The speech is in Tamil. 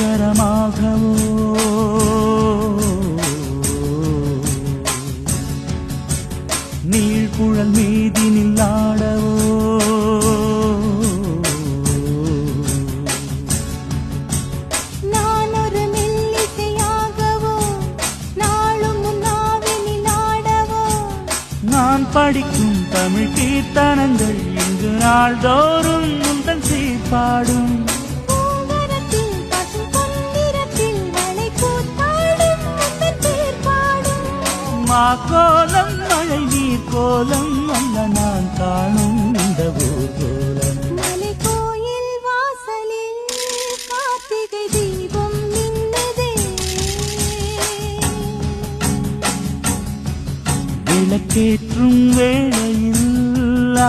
அச்சரமாகவோ நீழ்குழல் மீதினில் ஆடவோ நான் படிக்கும் தமிழ் கீர்த்தனங்கள் இங்கு நாள்தோறும் உந்தன் சீர்பாடும். மாக்கோலம் மழை நீர் கோலம் அல்ல நான் காணும் இந்த ஊர்கோலம் மலை கோயில் வாசலில் கார்த்திகை தீபம் மின்னதே விளக்கேற்றி